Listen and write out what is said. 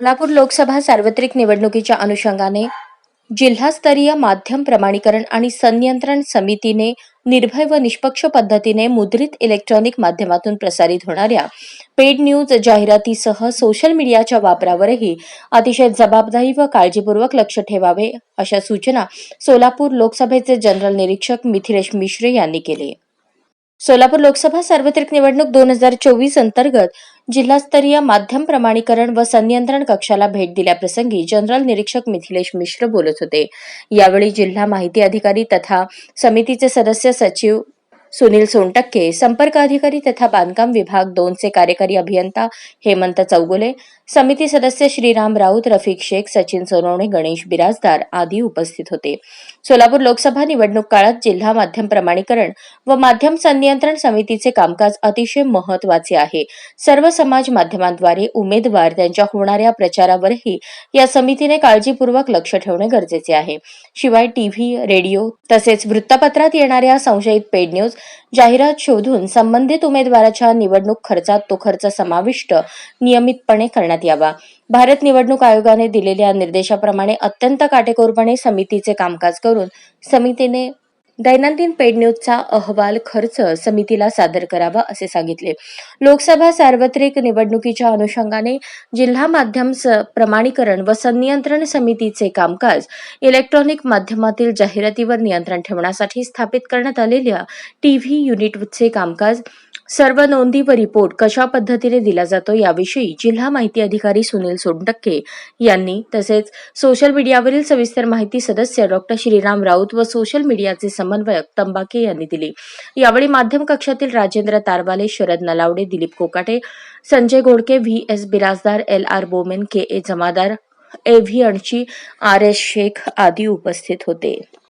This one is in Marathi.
सोलापूर लोकसभा सार्वत्रिक निवडणुकीच्या अनुषंगाने जिल्हास्तरीय माध्यम प्रमाणीकरण आणि संनियंत्रण समितीने निर्भय व निष्पक्ष पद्धतीने मुद्रित इलेक्ट्रॉनिक माध्यमातून प्रसारित होणाऱ्या पेड न्यूज जाहिरातीसह सोशल मीडियाच्या वापरावरही अतिशय जबाबदारी व काळजीपूर्वक लक्ष ठेवावे अशा सूचना सोलापूर लोकसभेचे जनरल निरीक्षक मिथिलेश मिश्रे यांनी केले. सोलापूर लोकसभा सार्वत्रिक निवडणूक दोन हजार चोवीस अंतर्गत जिल्हास्तरीय माध्यम प्रमाणीकरण व संनियंत्रण कक्षाला भेट दिल्याप्रसंगी जनरल निरीक्षक मिथिलेश मिश्र बोलत होते. यावेळी जिल्हा माहिती अधिकारी तथा समितीचे सदस्य सचिव सुनील सोनटक्के संपर्क अधिकारी तथा बांधकाम विभाग दोनचे कार्यकारी अभियंता हेमंत चौगुले समिती सदस्य श्रीराम राऊत रफिक शेख सचिन सोनवणे गणेश बिराजदार आदी उपस्थित होते. सोलापूर लोकसभा निवडणूक काळात जिल्हा माध्यम प्रमाणीकरण व माध्यम संनियंत्रण समितीचे कामकाज अतिशय महत्त्वाचे आहे. सर्व समाज माध्यमांद्वारे उमेदवार त्यांच्या होणाऱ्या प्रचारावरही या समितीने काळजीपूर्वक लक्ष ठेवणे गरजेचे आहे. शिवाय टीव्ही रेडिओ तसेच वृत्तपत्रात येणाऱ्या संशयित पेड न्यूज जाहिरात शोधून संबंधित उमेदवाराच्या निवडणूक खर्चात तो खर्च समाविष्ट नियमितपणे करण्यात यावा. भारत निवडणूक आयोगाने दिलेल्या निर्देशाप्रमाणे अत्यंत काटेकोरपणे समितीचे कामकाज करून समितीने दैनंदिन पेड न्यूजचा अहवाल खर्च समितीला सादर करावा असे सांगितले. लोकसभा सार्वत्रिक निवडणुकीच्या अनुषंगाने जिल्हा माध्यम स- प्रमाणीकरण व संनियंत्रण समितीचे कामकाज इलेक्ट्रॉनिक माध्यमातील जाहिरातीवर नियंत्रण ठेवण्यासाठी स्थापित करण्यात आलेल्या टीव्ही युनिटचे कामकाज सर्व नोंदी व रिपोर्ट कशा पद्धतीने दिला जातो याविषयी जिल्हा माहिती अधिकारी सुनील सोनटक्के यांनी तसेच सोशल मीडियावरील सविस्तर माहिती सदस्य डॉक्टर श्रीराम राऊत व सोशल मीडियाचे समन्वयक तंबाके यांनी दिली. यावेळी माध्यम कक्षातील Rajendra Tarwale Sharad Nalawade Dilip Kokate Sanjay Ghodke V S Birajdar L R Bomen K A Jamadar A V Anshi R S Shaikh आदी उपस्थित होते.